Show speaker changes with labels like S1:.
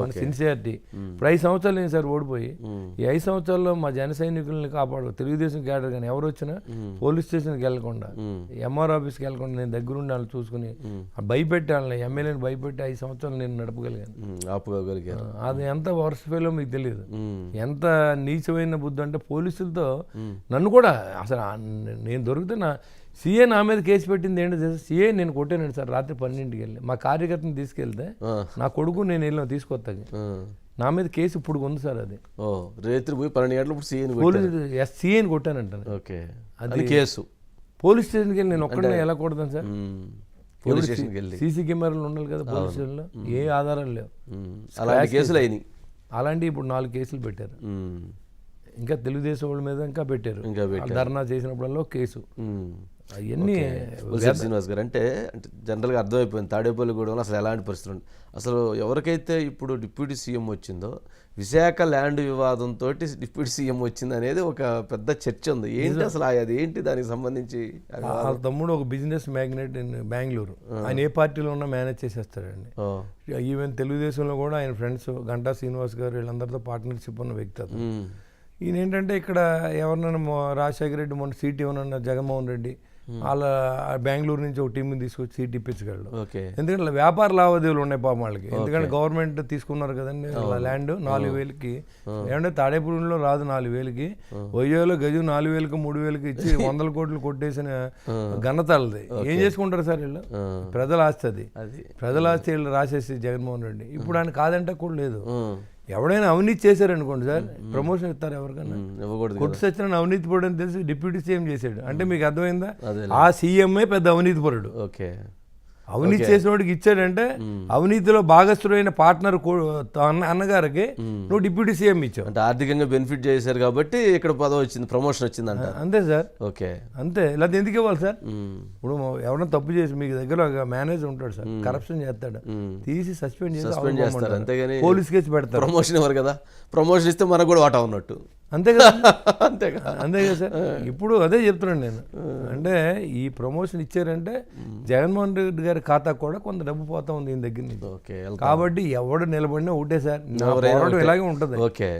S1: మన సిన్సియారిటీ. ఇప్పుడు ఐదు సంవత్సరాలు నేను సార్ ఓడిపోయి ఈ ఐదు సంవత్సరాల్లో మా జన సైనికుల్ని కాపాడు తెలుగుదేశం క్యాడర్ కానీ ఎవరు వచ్చినా పోలీస్ స్టేషన్కి వెళ్ళకుండా ఎంఆర్ ఆఫీస్కి వెళ్ళకుండా నేను దగ్గరుండి వాళ్ళని చూసుకుని భయపెట్టి వాళ్ళని ఎమ్మెల్యేని భయపెట్టి ఐదు సంవత్సరాలు నేను నడపగలిగాను. అది ఎంత వర్స్ట్ ఫెయిల్ మీకు తెలియదు. ఎంత నీచమైన బుద్ధి అంటే పోలీసులతో నన్ను కూడా అసలు నేను దొరికితే నా సీఏ నా మీద కేసు పెట్టింది ఏంటో తెలుసా? సీఏ నేను కొట్టానండి సార్ రాత్రి పన్నెండింటికి వెళ్ళి. మా కార్యకర్తని తీసుకెళ్తే నా కొడుకు నేను వెళ్ళిన తీసుకొస్తాకి
S2: ఆ.
S1: నా మీద కేసు ఇప్పుడు ఉంది సార్ అది.
S2: రేత్రి పోయి పన్నెండు గంటలు ఇప్పుడు
S1: పోలీసు సీఏని కొట్టానంటాను
S2: ఓకే. అది కేసు.
S1: పోలీస్ స్టేషన్కి వెళ్ళి నేను ఒక్కడనే ఎలా కొడతాను సార్?
S2: పోలీస్ స్టేషన్కి వెళ్ళి.
S1: సీసీ కెమెరాలు ఉండాలి కదా పోలీస్ స్టేషన్లో? ఏ ఆధారాలు లేవు.
S2: అలాంటి కేసులు అయినాయి.
S1: అలాంటి ఇప్పుడు నాలుగు కేసులు పెట్టారు. ఇంకా తెలుగుదేశం వాళ్ళ మీద ఇంకా పెట్టారు.
S2: ఇంకా
S1: ధర్నా చేసినప్పుడల్లా కేసు. అవన్నీ
S2: శ్రీనివాస్ గారు అంటే అంటే జనరల్గా అర్థమైపోయింది తాడేపల్లి కూడా అసలు ఎలాంటి పరిస్థితులు ఉంది అసలు ఎవరికైతే ఇప్పుడు డిప్యూటీ సీఎం వచ్చిందో విశాఖ ల్యాండ్ వివాదంతో డిప్యూటీ సీఎం వచ్చింది అనేది ఒక పెద్ద చర్చ ఉంది. ఏంటి అసలు అది? ఏంటి దానికి సంబంధించి
S1: వాళ్ళ తమ్ముడు ఒక బిజినెస్ మ్యాగ్నెట్ ఇన్ బెంగళూరు. ఆయన ఏ పార్టీలో ఉన్నా మేనేజ్ చేసేస్తాడండి.
S2: ఓ,
S1: ఈవెన్ తెలుగుదేశంలో కూడా ఆయన ఫ్రెండ్స్ గంటా శ్రీనివాస్ గారు వీళ్ళందరితో పార్ట్నర్షిప్ ఉన్న వ్యక్తి ఈయన ఏంటంటే ఇక్కడ ఎవరినైనా రాజశేఖర రెడ్డి మొన్న సీట్ ఇవ్వనన్న జగన్మోహన్ రెడ్డి వాళ్ళ బెంగళూరు నుంచి ఒక టీంని తీసుకొచ్చి సీట్ ఇప్పించగలడు. ఎందుకంటే వ్యాపార లావాదేవీలు ఉన్నాయి పాపం వాళ్ళకి. ఎందుకంటే గవర్నమెంట్ తీసుకున్నారు కదండి ల్యాండ్ నాలుగు వేలకి. ఏమంటే తాడేపూడిలో రాదు నాలుగు వేలకి. వైజాగ్లో గజం నాలుగు వేలకి మూడు వేలకి ఇచ్చి వందల కోట్లు కొట్టేసిన ఘనత వాళ్ళది. ఏం చేసుకుంటారు సార్ వీళ్ళు? ప్రజల ఆస్తి అది. ప్రజల ఆస్తి వీళ్ళు రాసేసి జగన్మోహన్ రెడ్డి. ఇప్పుడు ఆయన కాదంటే కూడా లేదు.
S2: ఉమ్,
S1: ఎవడైనా అవినీతి చేశారనుకోండి సార్ ప్రమోషన్ ఇస్తారు ఎవరికైనా
S2: ఉమ్, ఇవ్వకూడదు
S1: కొట్టు సత్యనారాయణ అవినీతి పరుడు అని తెలిసి డిప్యూటీ సీఎం చేశాడు. అంటే మీకు అర్థమైందా? ఆ సీఎంఏ పెద్ద అవినీతి పరుడు.
S2: ఓకే.
S1: అవినీతి చేసిన వాడికి ఇచ్చాడంటే అవినీతిలో భాగస్థుడైన పార్ట్నర్ అన్న అన్నగారికి నువ్వు డిప్యూటీ సీఎం ఇచ్చావు.
S2: అంటే ఆర్థికంగా బెనిఫిట్ చేశారు కాబట్టి ఇక్కడ పదవి వచ్చింది ప్రమోషన్ వచ్చింది అంట
S1: అంతే సార్.
S2: ఓకే.
S1: అంతే. లేకపోతే ఎందుకు ఇవ్వాలి సార్? ఇప్పుడు ఎవరైనా తప్పు చేసి మీకు దగ్గర మేనేజర్ ఉంటాడు సార్ కరప్షన్ చేస్తాడు. తీసి సస్పెండ్ చేసి
S2: సస్పెండ్ చేస్తారు. అంతేగాని
S1: పోలీస్ కేసు పెడతారు.
S2: ప్రమోషన్ ఇవ్వరు కదా. ప్రమోషన్ ఇస్తే మనకు కూడా వాటా ఉన్నట్టు.
S1: అంతే కదా?
S2: అంతే కదా?
S1: అంతే కదా సార్? ఇప్పుడు అదే చెప్తున్నాను నేను. అంటే ఈ ప్రమోషన్ ఇచ్చారంటే జగన్మోహన్ రెడ్డి గారి ఖాతా కూడా కొంత డబ్బు పోతా ఉంది ఈయన దగ్గర నుంచి. కాబట్టి ఎవడు నిలబడినా ఒకటే సార్. నా పోరాటం ఇలాగే ఉంటుంది.
S2: ఓకే.